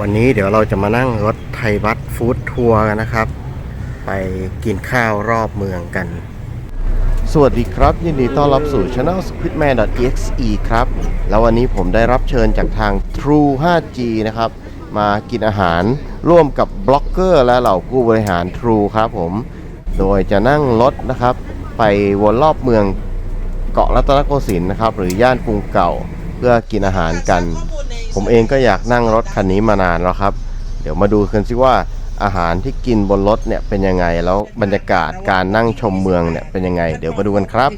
วันนี้เดี๋ยวเราจะมานั่งรถไทยบัสฟู้ดทัวร์กันนะครับ ไปกินข้าวรอบเมืองกัน สวัสดีครับ ยินดีต้อนรับสู่ Channel squidman.exe ครับ แล้ววันนี้ผมได้รับเชิญจากทาง True 5G นะครับ มากินอาหารร่วมกับบล็อกเกอร์และเหล่าผู้บริหาร True ครับผม โดยจะนั่งรถนะครับ ไปวนรอบเมืองเกาะรัตนโกสินทร์นะครับ หรือย่านกรุงเก่าเพื่อกินอาหารกัน ผมเองก็อยากนั่งรถคันนี้มานานแล้วครับ เดี๋ยวมาดูกันสิว่าอาหารที่กินบนรถเนี่ยเป็นยังไงแล้วบรรยากาศการนั่งชมเมืองเนี่ยเป็นยังไง เดี๋ยวมาดูกันครับ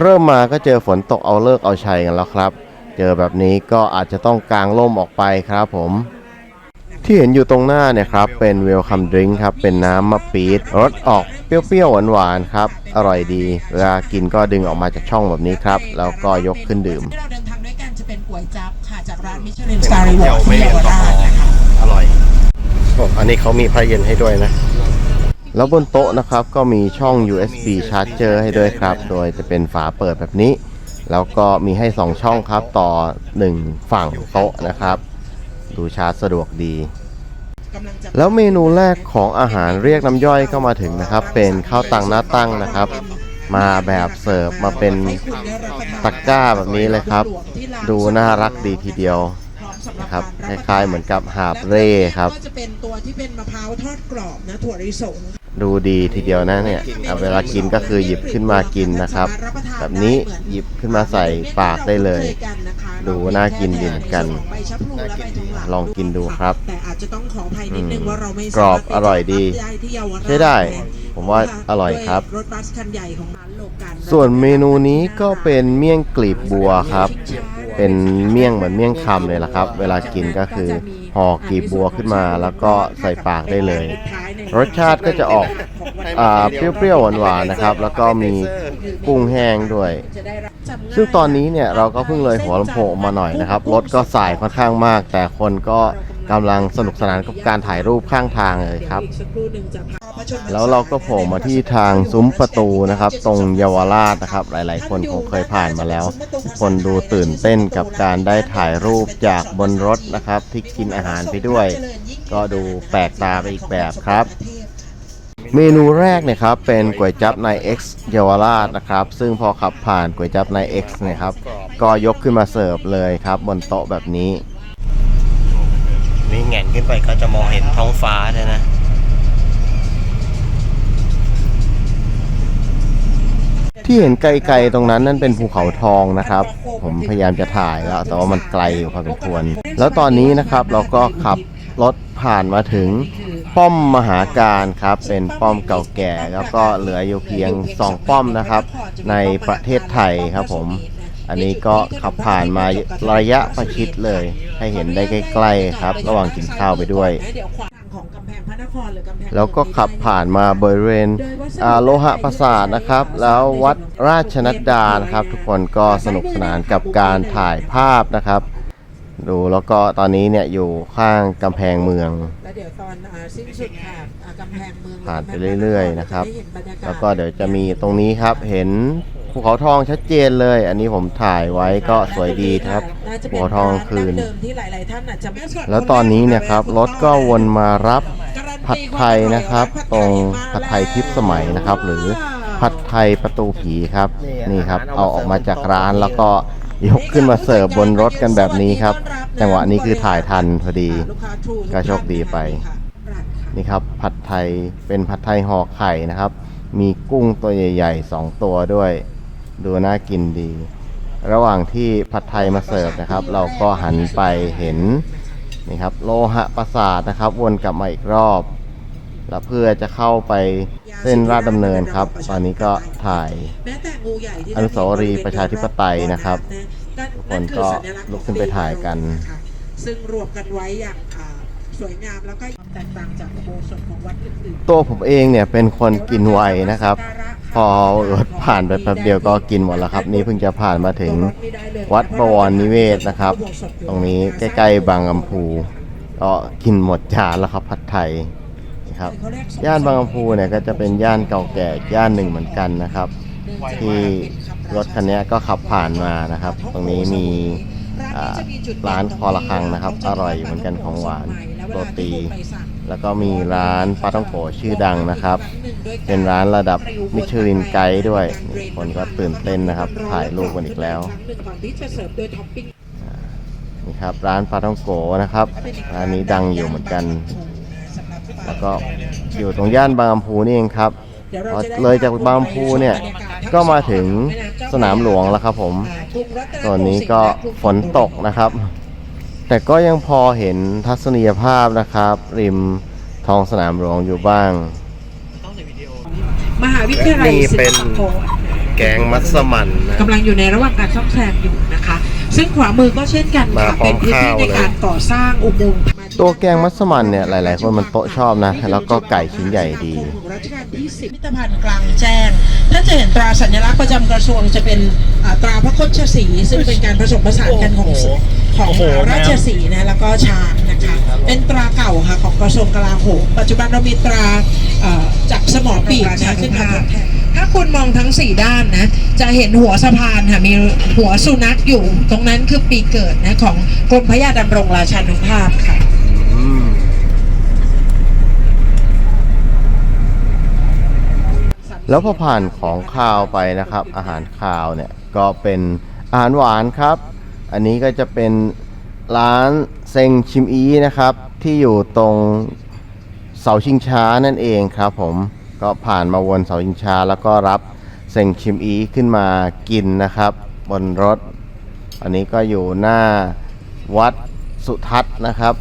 เริ่มมาก็เจอฝนตกเอาเลิกเอาชัยกันแล้วครับ เจอแบบนี้ก็อาจจะต้องกางร่มออกไปครับผมที่เห็นอยู่ตรงหน้าเนี่ยครับ เป็นเวลคัมดริงครับ เป็นน้ำมะปี๊ดรสออกเปรี้ยวๆหวานๆครับ อร่อยดี เวลากินก็ดึงออกมาจากช่องแบบนี้ครับ แล้วก็ยกขึ้นดื่มเราเดินทางด้วยกันจะเป็นก๋วยจั๊บ มิชลินสตาร์รีวอร์ที่เยาวราชนะคะอร่อยอันนี้เขามีพระเย็นให้ด้วยนะ แล้วบนโต๊ะนะครับก็มีช่อง USB charger ให้ด้วยครับ โดยจะเป็นฝาเปิดแบบนี้ แล้วก็มีให้ 2 ช่องครับต่อ 1 ฝั่งโต๊ะนะครับ ดูชาร์จสะดวกดี แล้วเมนูแรกของอาหารเรียกน้ำย่อยก็มาถึงนะครับ เป็นข้าวตังหน้าตั้งนะครับ มาแบบเสิร์ฟมาเป็นตะกร้าแบบนี้เลยครับ ดูน่ารักดีทีเดียว สำหรับนะครับคกรรับประทล้ายๆเหมือนกับหาบเร่ครับก็จะเป็นตัวที่เป็นมะพร้าวทอดกรอบนะถั่วลิสงดูดีทีเดียวนะเนี่ยเอาเวลากินก็คือหยิบขึ้นมากินนะครับ แบบนี้หยิบขึ้นมาใส่ปากได้เลย ดูน่ากินดีเหมือนกันใบชะพลูและใบทองหลางลองกินดูครับ แต่อาจจะต้องขออภัยนิดนึงอืมว่าเราไม่กรอบอร่อยดีได้ที่เยาวราชใช้ได้ผมว่าอร่อยครับรถบัสคันใหญ่ของร้านโลกัน ส่วนเมนูนี้ก็เป็นเมี่ยงกลีบบัวครับ เป็นเมี่ยงเหมือนเมี่ยงคำเลยละครับ เวลากินก็คือห่อกีบบัวขึ้นมาแล้วก็ใส่ปากได้เลย รสชาติก็จะออกอ่าเปรี้ยวๆหวานๆนะครับ แล้วก็มีกุ้งแห้งด้วย ซึ่งตอนนี้เนี่ยเราก็เพิ่งเลยหัวลำโพงมาหน่อยนะครับรถก็สายค่อนข้างมาก แต่คนก็กำลังสนุกสนานกับการถ่ายรูปข้างทางเลยครับ อีกสักครู่หนึ่งจะพาพระชนพรรษแล้วเราก็โผล่มาที่ทางซุ้มประตูนะครับ ตรงเยาวราชนะครับ หลายๆ คนคงเคยผ่านมาแล้ว คนดูตื่นเต้นกับการได้ถ่ายรูปจากบนรถนะครับ ที่กินอาหารไปด้วย ก็ดูแปลกตาไปอีกแบบครับเมนูแรกเนี่ยครับเป็นก๋วยจั๊บใน X เยาวราชนะครับ ซึ่งพอขับผ่านก๋วยจั๊บใน X เนี่ยครับ ก็ยกขึ้นมาเสิร์ฟเลยครับ บนโต๊ะแบบนี้ นี่แงนขึ้นไปก็จะมองเห็นท้องฟ้าเลยนะ ที่เห็นไกลๆตรงนั้นนั่นเป็นภูเขาทองนะครับ ผมพยายามจะถ่ายแล้ว แต่ว่ามันไกลอยู่พอสมควร แล้วตอนนี้นะครับเราก็ขับรถผ่านมาถึงป้อมมหาการครับ เป็นป้อมเก่าแก่ แล้วก็เหลืออยู่เพียง 2 ป้อมนะครับ ในประเทศไทยครับผม อันนี้ก็ขับผ่านมาระยะประชิดเลย ให้เห็นได้ใกล้ๆครับ ระหว่างกินข้าวไปด้วย แพงพระนครหรือกำแพงแล้วก็ขับผ่านมาบริเวณอ่าโลหะปราสาทนะครับ แล้ววัดราชนัดดานะครับ ทุกคนก็สนุกสนานกับการถ่ายภาพนะครับ ดูแล้วก็ตอนนี้เนี่ยอยู่ข้างกำแพงเมืองแล้วเดี๋ยวตอนอ่าสิ้นสุดค่ะอ่ากำแพงเมืองผ่านไปเรื่อย ๆ นะครับจได้เห็นบรรยากาศแล้วก็เดี๋ยวจะมีตรงนี้ครับเห็นภูเขาทองชัดเจนเลย อันนี้ผมถ่ายไว้ก็สวยดีครับน่าจะภูเป็นเขาทองคืนร้าดั้งเดิมที่หลายๆท่านอาจจะไม่แล้วตอนนี้เนี่ยครับรถก็วนมารับ ผัดไทยนะครับ ตรงผัดไทยทิพย์สมัยนะครับ หรือผัดไทยประตูผีครับนี่ครับ เอาออกมาจากร้านแล้วก็ยกขึ้นมาเสิร์ฟบนรถกันแบบนี้ครับ จังหวะนี้คือถ่ายทันพอดีลูกค้า True ก็โชคดีไป นี่ครับ ผัดไทยเป็นผัดไทยห่อไข่นะครับ มีกุ้งตัวใหญ่ๆสองตัวด้วย ดูน่ากินดี ระหว่างที่ผัดไทยมาเสิร์ฟนะครับ เราก็หันไปเห็นนี่ครับโลหะปราสาทนะครับ วนกลับมาอีกรอบ แล้วเพื่อจะเข้าไปเส้นราชดำเนินครับ ตอนนี้ก็ถ่ายอนุสาวรีย์ประชาธิปไตยนะครับทุกคนก็ลุกขึ้นไปถ่ายกัน ซึ่งรวมกันไว้อย่างสวยงามแล้วก็แตกต่างจากอุโบสถของวัดอื่นๆตัวผมเองเนี่ยเป็นคนกินไวนะครับ พอรถผ่านไปแป๊บเดียวก็กินหมดแล้วครับ นี่เพิ่งจะผ่านมาถึงวัดบวรนิเวศนะครับ ตรงนี้ใกล้ๆบางกำพูก็กินหมดจานแล้วครับผัดไทย ครับ ย่านบางกำพูเนี่ยก็จะเป็นย่านเก่าแก่อีกย่านหนึ่งเหมือนกันนะครับ ที่รถคันนี้ก็ขับผ่านมานะครับ ตรงนี้มีอ่าร้านคอระคังนะครับ อร่อยเหมือนกันของหวานโรตี แล้วก็มีร้านปลาต้องโกชื่อดังนะครับ เป็นร้านระดับมิชลินไกด์ด้วยนี่คนก็ตื่นเต้นนะครับ ถ่ายรูปกันอีกแล้วครั้งหนึ่งก่อนที่จะเสิร์ฟด้วยท็อปปิ้งนี่ครับร้านปลาต้องโกนะครับ ร้านนี้ดังอยู่เหมือนกัน แล้วก็อยู่ตรงย่านบางลำพูนี่เองครับดี๋วรพอจะได้เลยจากบางลำพูเนี่ยก็มาถึงสนามหลวงแล้วครับผมกรุงรัตนโกสินทร์ตอนนี้ก็ฝนตกนะครับ แต่ก็ยังพอเห็นทัศนียภาพนะครับ ริมท้องสนามหลวงอยู่บ้างมหาวิทยาลัยนี่ศิเป็ลนปากรแกงมัสมั่นนะกำลังอยู่ในระหว่างการซ่อมแซมอยู่นะคะ ซึ่งขวามือก็เช่นกันมาค่ะพร้อเป็มนพื้นที่ข้าวในเลยการก่อสร้างอุโมงค์ ตัวแกงมัสมั่นเนี่ยหลาย ๆ คนมันโต๊ะชอบนะ แล้วก็ไก่ชิ้นใหญ่ดีของรัชกาลที่10พิพิธภัณฑ์กลางแจ้งถ้าจะเห็นตราสัญลักษณ์ประจำกระทรวงจะเป็นอ่าตราพระโคชสีห์ซึ่งเป็นการผสมผสานกันของของราชสีห์นะแล้วก็ช้างนะคะเป็นตราเก่าค่ะของกระทรวงกลาโหมปัจจุบันเรามีตราเอ่อจากสมอปีกนะซึ่งมาทดแทน ถ้าคุณมองทั้ง 4 ด้านนะ จะเห็นหัวสะพานค่ะ มีหัวสุนัขอยู่ ตรงนั้นคือปีเกิดนะ ของกรมพระยาดำรงราชานุภาพค่ะ แล้วพอผ่านของข้าวไปนะครับ อาหารข้าวเนี่ยก็เป็นอาหารหวานครับ อันนี้ก็จะเป็นร้านเซงชิมอีนะครับ ที่อยู่ตรงเสาชิงช้านั่นเองครับผมก็ผ่านมาวนเสาชิงช้า แล้วก็รับเซงชิมอีขึ้นมากินนะครับ บนรถ อันนี้ก็อยู่หน้าวัดสุทัศน์นะครับ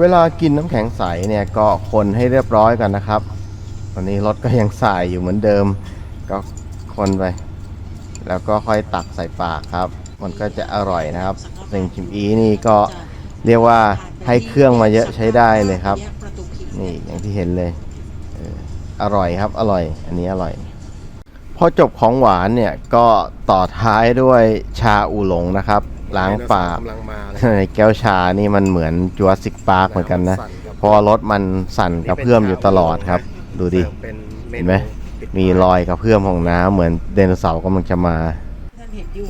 เวลากินน้ำแข็งใสเนี่ยก็คนให้เรียบร้อยกันนะครับวันนี้รถก็ยังใสายอยู่เหมือนเดิม ก็คนไป แล้วก็ค่อยตักใส่ปากครับ มันก็จะอร่อยนะครับเซงชิมอีนี่ก็เรียกว่าให้เครื่องมาเยอะใช้ได้เลยครับ นี่อย่างที่เห็นเลยอออร่อยครับอร่อย อันนี้อร่อย พอจบของหวานเนี่ยก็ต่อท้ายด้วยชาอูหลงนะครับ ล้างปากในแก้วชานี่มันเหมือนจูราสสิกพาร์คเหมือนกันนะเพราะว่ารถมันสั่นกระเพื่อมอยู่ตลอดครับ ดูดิเห็นไหม มีรอยกระเพื่อมของน้ำเหมือนไดโนเสาร์กำลังจะมา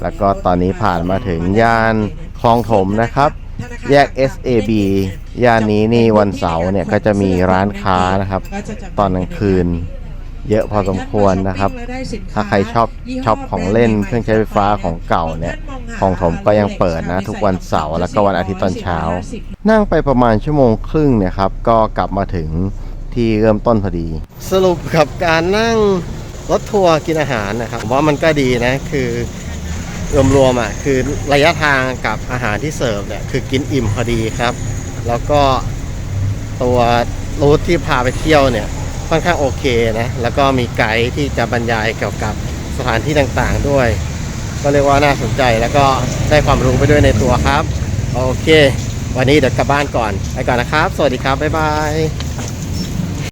แล้วก็ตอนนี้ผ่านมาถึงย่านคลองถมนะครับ แยก SAB ย่านนี้นี่วันเสาร์เนี่ยก็จะมีร้านค้านะครับ ตอนกลางคืน เยอะพอสมควรนะครับ ถ้าใครชอบชอบของเล่นเครื่องใช้ไฟฟ้าของเก่าเนี่ยคลองถมก็ยังเปิดนะ ทุกวันเสาร์แล้วก็วันอาทิตย์ตอนเช้า นั่งไปประมาณชั่วโมงครึ่งเนี่ยครับ ก็กลับมาถึงที่เริ่มต้นพอดี สรุปกับการนั่งรถทัวร์กินอาหารนะครับผมว่ามันก็ดีนะคือรวมๆอะคือระยะทางกับอาหารที่เสิร์ฟเนี่ยคือกินอิ่มพอดีครับ แล้วก็ตัวรูทที่พาไปเที่ยวเนี่ย ค่อนข้างโอเคนะ แล้วก็มีไกด์ที่จะบรรยายเกี่ยวกับสถานที่ต่างๆด้วย ก็เรียกว่าน่าสนใจแล้วก็ได้ความรู้ไปด้วยในตัวครับ โอเค วันนี้เดี๋ยวกลับบ้านก่อน ไปก่อนนะครับ สวัสดีครับ บ๊ายบาย